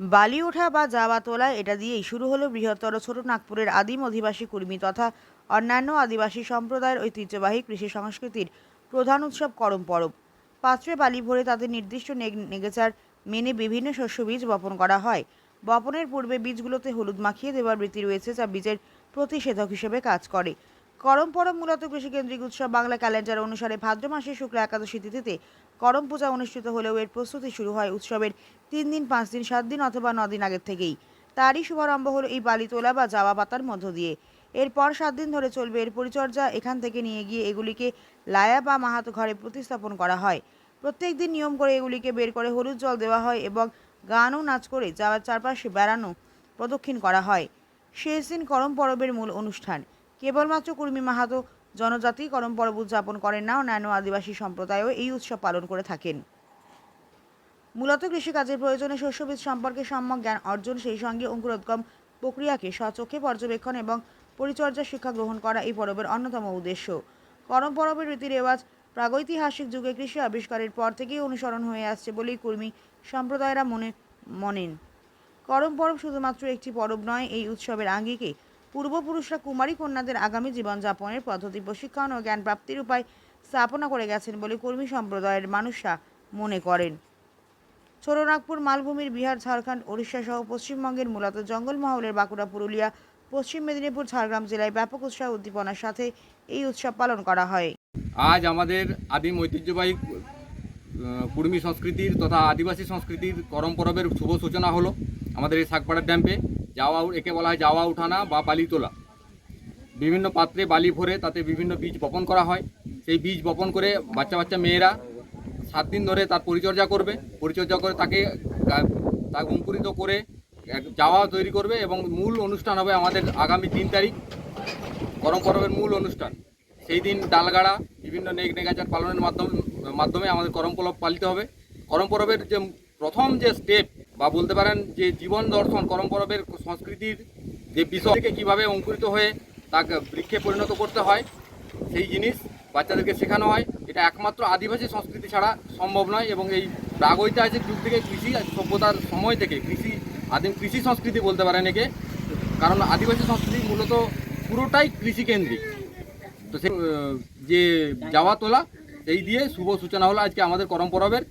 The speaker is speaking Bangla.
বালি ওঠা বা জাবা তোলা, এটা দিয়েই শুরু হলো বৃহত্তর ছোট নাগপুরের আদিম অধিবাসী কর্মী তথা অন্যান্য আদিবাসী সম্প্রদায়ের ঐতিহ্যবাহী কৃষি সংস্কৃতির প্রধান উৎসব করম পরব। পাত্রে বালি ভরে তাদের নির্দিষ্ট নেগ- নেগেচার মেনে বিভিন্ন শস্য বীজ বপন করা হয়। বপনের পূর্বে বীজগুলোতে হলুদ মাখিয়ে দেওয়ার রীতি রয়েছে যা বীজের প্রতিষেধক হিসেবে কাজ করে। করম পরব মূলত কৃষিকেন্দ্রিক উৎসব বাংলা ক্যালেন্ডার অনুসারে ভাদ্র মাসের শুক্লা একাদশী তিথিতে করম পূজা অনুষ্ঠিত হলেও এর প্রস্তুতি শুরু হয় উৎসবের তিন দিন, পাঁচ দিন, সাত দিন অথবা দিন আগের থেকেই। তারই শুভারম্ভ হলো এই বালি তোলা বা জাওয়া পাতার মধ্য দিয়ে। এরপর সাত দিন ধরে চলবে এর পরিচর্যা। এখান থেকে নিয়ে গিয়ে এগুলিকে লায়া বা মাহাতো ঘরে প্রতিস্থাপন করা হয়। প্রত্যেক দিন নিয়ম করে এগুলিকে বের করে হলুদ জল দেওয়া হয় এবং গানও নাচ করে যাওয়ার চারপাশে বেড়ানো প্রদক্ষিণ করা হয়। শেষ দিন করম পরবের মূল অনুষ্ঠান। কেবলমাত্র কুর্মী মাহাতো জনজাতি করম পরব উদযাপন করেন না অন্যান্য আদিবাসী সম্প্রদায়ও এই উৎসব পালন করে থাকেন। মূলত কৃষিকাজের প্রয়োজনে শস্যবীজ সম্পর্কে সম্যক জ্ঞান অর্জন, সেই সঙ্গে অঙ্কুরোদ্গম প্রক্রিয়াকে স্বচক্ষে পর্যবেক্ষণ এবং পরিচর্যা শিক্ষা গ্রহণ করা এই পরবের অন্যতম উদ্দেশ্য। করম পরবের রীতি রেওয়াজ প্রাগৈতিহাসিক যুগে কৃষি আবিষ্কারের পর থেকেই অনুসরণ হয়ে আসছে বলেই কর্মী সম্প্রদায়েরা মনে মনেন। করম পরব শুধুমাত্র একটি পরব নয়, এই উৎসবের আঙ্গিকে পূর্বপুরুষরা কুমারী কন্যাদের আগামী জীবনযাপনের পদ্ধতি, প্রশিক্ষণ ও জ্ঞান প্রাপ্তির উপায় স্থাপনা করে গেছেন বলে কর্মী সম্প্রদায়ের মানুষরা মনে করেন। ছোটনাগপুর মালভূমির বিহার, ঝাড়খণ্ড, ওড়িশা সহ পশ্চিমবঙ্গের মূলত জঙ্গলমহলের বাঁকুড়া, পুরুলিয়া, পশ্চিম মেদিনীপুর, ঝাড়গ্রাম জেলায় ব্যাপক উৎসাহ উদ্দীপনার সাথে এই উৎসব পালন করা হয়। আজ আমাদের আদিম ঐতিহ্যবাহী কুর্মী সংস্কৃতির তথা আদিবাসী সংস্কৃতির করম পরবের শুভ সূচনা হলো আমাদের এই শাকপাড়ার ড্যাম্পে যাওয়া একে বলা হয় যাওয়া উঠানা বা বালি তোলা। বিভিন্ন পাত্রে বালি ভরে তাতে বিভিন্ন বীজ বপন করা হয়। সেই বীজ বপন করে বাচ্চা বাচ্চা মেয়েরা সাত দিন ধরে তার পরিচর্যা করবে। পরিচর্যা করে তাকে তাকে অঙ্কুরিত করে যাওয়া তৈরি করবে এবং মূল অনুষ্ঠান হবে আমাদের আগামী তিন তারিখ করম পরবের মূল অনুষ্ঠান। সেই দিন ডালগাড়া, বিভিন্ন নেগ নেগাচার পালনের মাধ্যমে মাধ্যমে আমাদের করম পালিত হবে। করম পরবের যে প্রথম যে স্টেপ বা বলতে পারেন যে জীবন দর্শন করম পরবের সংস্কৃতির যে বিষয় থেকে কীভাবে অঙ্কুরিত হয়ে তাকে বৃক্ষে পরিণত করতে হয়, সেই জিনিস বাচ্চাদেরকে শেখানো হয়। এটা একমাত্র আদিবাসী সংস্কৃতি ছাড়া সম্ভব নয় এবং এই প্রাগৈতিহাসিক যুগ থেকে কৃষি সভ্যতার সময় থেকে কৃষি, আদিম কৃষি সংস্কৃতি বলতে পারেন একে, কারণ আদিবাসী সংস্কৃতি মূলত পুরোটাই কৃষিকেন্দ্রিক। তো সে যে যাওয়া তোলা, এই দিয়ে শুভ সূচনা হলো আজকে আমাদের করম পরবের